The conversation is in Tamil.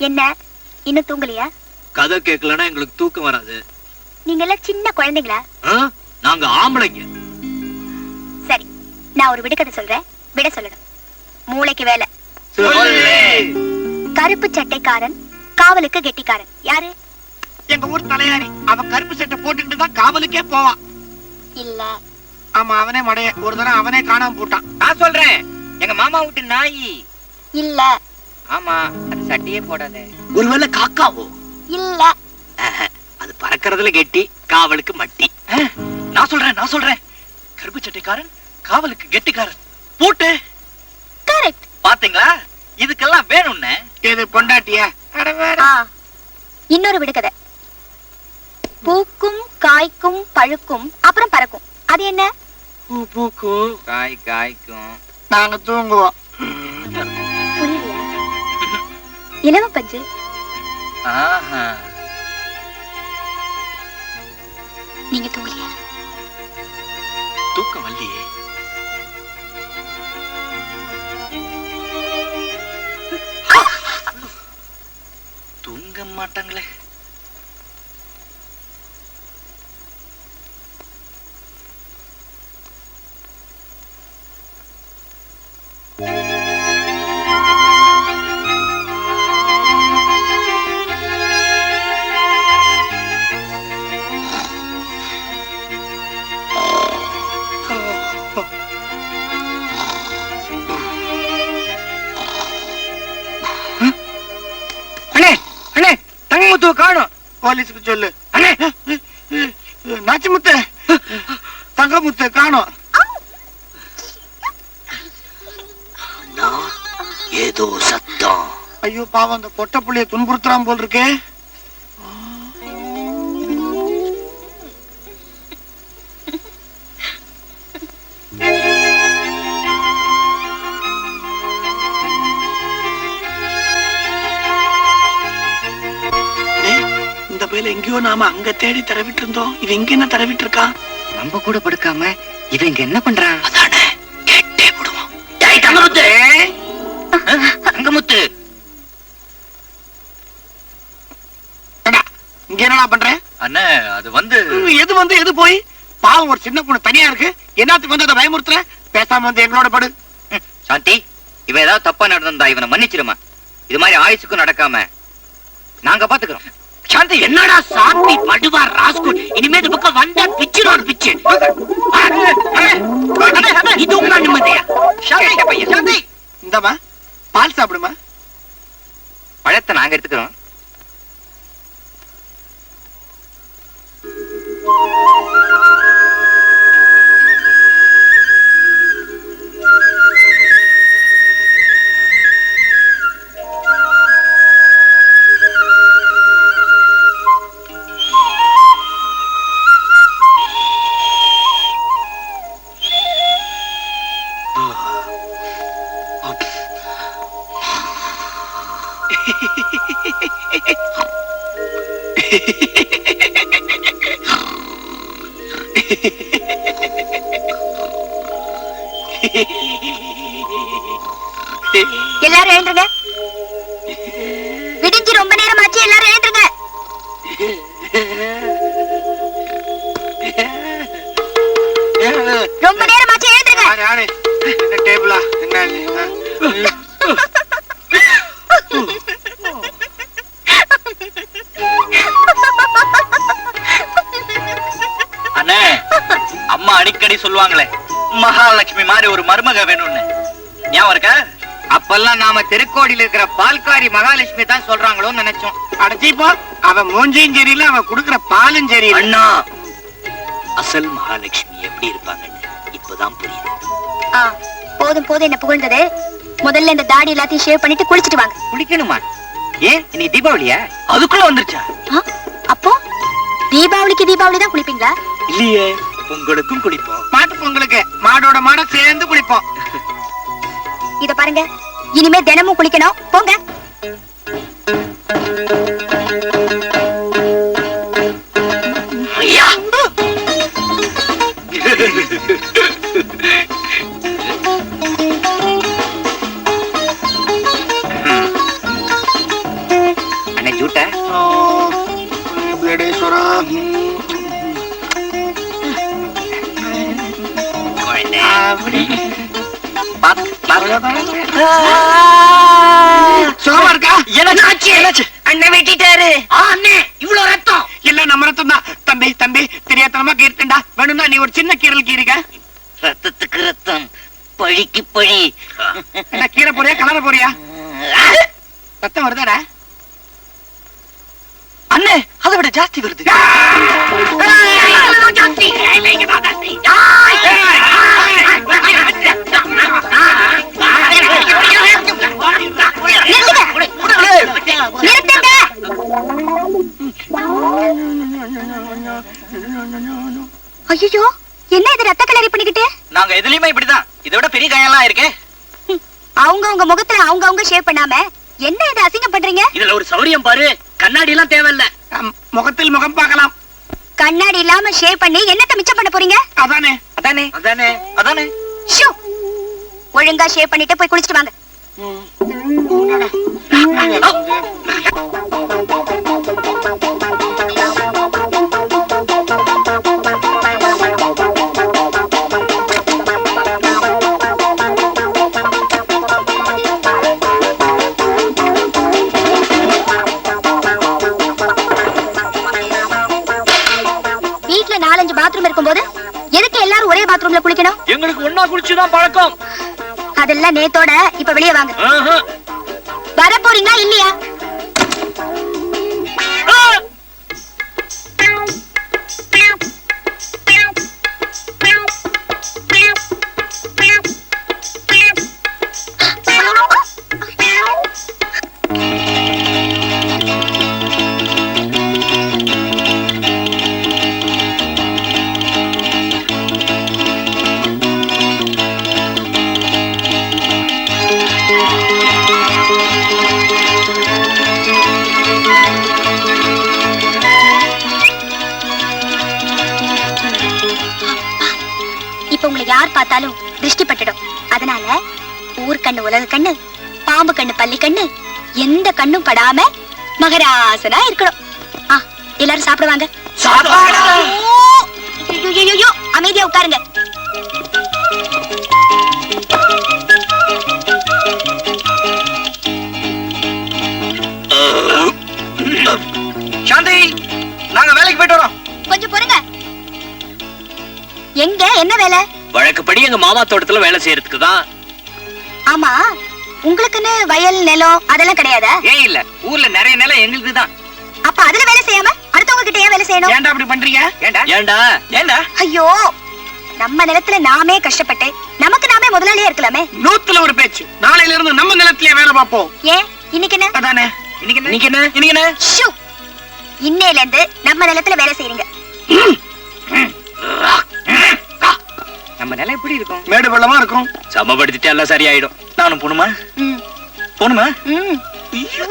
என்ன? இன்னும் தூங்கலையா? கதை கேட்கலன்னா எங்களுக்கு தூக்கம் வராது. நீங்க எல்லாம் சின்ன குழந்தைங்களா? ஆ? நாங்க ஆம்பளைங்க. சரி நான் ஒரு விடுகதை சொல்றேன். விட சொல்லணும். மூளைக்கு வேலை. கருப்பு சட்டைக்காரன் காவலுக்கு கெட்டிக்காரன். யாரு? எங்க ஊர் தலையாரி. அவன் கருப்பு சட்டை போட்டுக்கிட்டு தான் காவலுக்கே போவான். இல்ல. ஆமா அவனே மடைய. ஒரு தடவை அவனே காணாம போட்டான். நான் சொல்றேன். எங்க மாமா வீட்டு நாய். இல்ல. ஆமா அது சட்டையே போடாத. ஒருவேளை காக்காவோ? இல்ல. அது பறக்கறதுல கெட்டி காவலுக்கு மட்டி. நான் சொல்றேன் நான் சொல்றேன். கருப்பு சட்டைக்காரன் காவலுக்கு கெட்டிக்காரன். பூட்டு. கரெக்ட் பாத்தீங்களா? இதுக்கெல்லாம் வேணும்னு. இது பொண்டாட்டியா? இன்னொரு விடுகதை. பூக்கும் காய்க்கும் பழுக்கும் அப்புறம் பறக்கும். அது என்ன? பூ பூக்கும். காய் காய்க்கும். நாங்க தூங்குவோம். இலவ பஞ்சு? ஆஹா. நீங்க தூங்கலையா? தூக்கம் வரலையே. தூங்க மாட்டாங்களே. போலீஸுக்கு சொல்லு. நாச்சிமுத்து! தங்கமுத்து காணும். ஏதோ சத்தம். ஐயோ பாவம் அந்த பொட்ட புள்ளைய துன்புறுத்துறான் போல் இருக்கே. நாம அங்க தேடி தடவிட்டு இருந்தோம். இது எங்க என்ன தடவிட்டு இருக்கா? நம்ம கூட படுக்காம இவன் இங்க என்ன பண்றான் அதானே கேட்டே விடுவோம் டேய் தங்கமுத்து! தங்கமுத்து! இங்க என்னடா பண்ற? அண்ணே அது வந்து எது வந்து எது போய்? பாவம் ஒரு சின்ன பொண்ணு தனியா இருக்கு. என்னத்துக்கு வந்து அதை பயமுறுத்துற? பேசாம வந்து எங்களோட படு. சாந்தி இவன் ஏதாவது தப்பா நடந்திருந்தா இவனை மன்னிச்சிருமா? இது மாதிரி ஆயுசுக்கும் நடக்காம. நாங்க பாத்துக்கிறோம். சாந்தி என்னடா சாந்தி படுவா ராஸ்கு இனிமே இந்த பக்கம் வந்தா பிச்சிரோடு பிச்சு. இது உங்க நிம்மதியா? சாந்தி பையன். சாந்தி. இந்தமா பால் சாப்பிடுமா? பழத்தை நாங்க எடுத்துக்கிறோம். எல்லாரும் எழுந்துருங்க. விடிஞ்சு ரொம்ப நேரம் ஆச்சு எல்லாரும் எழுந்துருங்க. ரொம்ப நேரம் ஆச்சு எழுந்துருங்க டேபிளா என்ன சொல்லுவாங்களே மகாலட்சுமி மாதிரி ஒரு மருமக வேணும்னு. ஞாபகம் இருக்கா? அப்பெல்லாம் நாம திருக்கோடியில இருக்கிற பால்காரி மகாலட்சுமி தான் சொல்றாங்களோன்னு நினைச்சோம். அடைச்சிப்போ அவன் மூஞ்சியும் சரியில்லை அவன் குடுக்குற பாலும் சரியில்லை. அண்ணா அசல் மகாலட்சுமி எப்படி இருப்பாங்கன்னு இப்பதான் புரியுது. ஆ, போதும் போதும் என்ன புகழ்ந்தது. முதல்ல இந்த தாடி எல்லாத்தையும் ஷேவ் பண்ணிட்டு குளிச்சிட்டு வாங்க. குளிக்கணுமா? ஏன் இன்னைக்கு தீபாவளியா? அதுக்குள்ள வந்துருச்சா? அப்போ? தீபாவளிக்கு தீபாவளி தான் குளிப்பீங்களா? இல்லையே. உங்களுக்கும் குளிப்போம். மாட்டு பொங்கலுக்கு மாடோட மாட சேர்ந்து குளிப்போம். இத பாருங்க. இனிமே தினமும் குளிக்கணும். போங்க. சுகமா இருக்கா? என்னாச்சு என்னாச்சு? அண்ணன் வெட்டிட்டாரு. அண்ணே இவ்வளவு ரத்தம். இல்ல நம்ம ரத்தம் தான் தம்பி தம்பி தெரியாதனமா கீர்த்தண்டா வேணும்னா நீ ஒரு சின்ன கீரல் கீரிக்க ரத்தத்துக்கு ரத்தம். பழிக்கு பழி. என்ன கீரை போறியா கலர போறியா? ரத்தம் வருதாடா? அண்ணே அதை விட ஜாஸ்தி வருது. ஐயோ என்ன இது ரத்த கலரி பண்ணிக்கிட்டு? நாங்க எதுலயுமே இப்படிதான். இதை விட பெரிய கையெல்லாம் இருக்கே. அவங்க அவங்க முகத்துல அவங்க அவங்க ஷேவ் பண்ணாம என்ன இது அசிங்கம் பண்றீங்க இதுல ஒரு சௌரியம் பாரு. கண்ணாடி எல்லாம் தேவையில்ல முகத்தில் முகம் பார்க்கலாம். கண்ணாடி இல்லாம ஷேவ் பண்ணி என்னத்த மிச்சம் பண்ண போறீங்க? அதானே. அதானே. அதானே. அதானே. ஷூ. ஒழுங்கா ஷேவ் பண்ணிட்டு போய் குளிச்சிட்டு வாங்க. பழக்கம் அதெல்லாம் நேத்தோட இப்ப வெளியே வாங்க. வர போறீங்களா இல்லையா? இப்ப உங்களை யார் பார்த்தாலும் திருஷ்டி பட்டுடும். அதனால ஊர் கண்ணு உலக கண்ணு பாம்பு கண்ணு பள்ளி கண்ணு எந்த கண்ணும் படாம மகராசனா இருக்கணும். எல்லாரும் சாப்பிடுவாங்க அமைதியா உட்காருங்க. சாந்தி நாங்க வேலைக்கு போயிட்டு வரோம். கொஞ்சம் பொறுங்க. எங்க? என்ன வேலை? வழக்கப்படி எங்க மாமா தோட்டத்துல வேலை செய்யறதுக்கு தான். ஆமா உங்களுக்குன்னு வயல் நிலம் அதெல்லாம் கிடையாதா? ஏன் இல்ல. ஊர்ல நிறைய நிலம் எங்களுக்கு தான். அப்ப அதுல வேலை செய்யாம அடுத்தவங்க கிட்ட ஏன் வேலை செய்யணும்? ஏன்டா அப்படி பண்றீங்க? ஏண்டா ஏண்டா ஏண்டா ஐயோ நம்ம நிலத்துல நாமே கஷ்டப்பட்டு நமக்கு நாமே முதலாளியா இருக்கலாமே. நூத்துல ஒரு பேச்சு. நாளையில இருந்து நம்ம நிலத்திலே வேலை பார்ப்போம். ஏன்? இன்னைக்கு என்ன? அதானே? இன்னைக்கு என்ன? இன்னைக்கு என்ன? இன்னைக்கு என்ன? இன்னையில இருந்து நம்ம நிலத்துல வேலை செய்யுங்க நம்ம நிலம் எப்படி இருக்கும்? மேடு பள்ளமா இருக்கும். சமப்படுத்திட்டு எல்லாம் சரியாயிடும். நானும் போணுமா? போணுமா? ஐயோ!